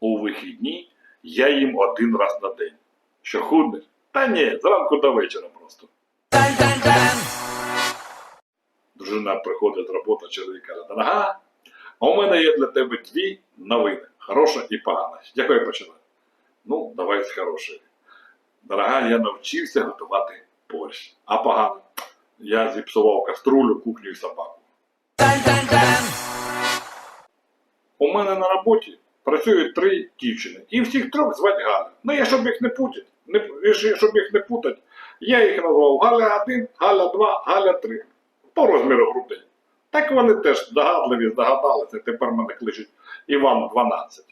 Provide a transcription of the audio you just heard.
вихідні я їм один раз на день. Що худнеш? Та ні, зранку до вечора просто. Дружина приходить з роботи, чоловік каже, дорога, у мене є для тебе дві новини, хороша і погана. З якої починати? Ну, давай з хорошої. Дорога, я навчився готувати борщ. А погано. Я зіпсував каструлю, кухню і собаку. У мене на роботі працюють три дівчини, і всіх трьох звати Галя. Ну, я щоб їх не путати, не, щоб їх не путати, я їх назвав Галя 1, Галя 2, Галя 3 по розміру грудей. Так вони теж здогадливі, здогадалися, тепер мене кличуть Іван 12.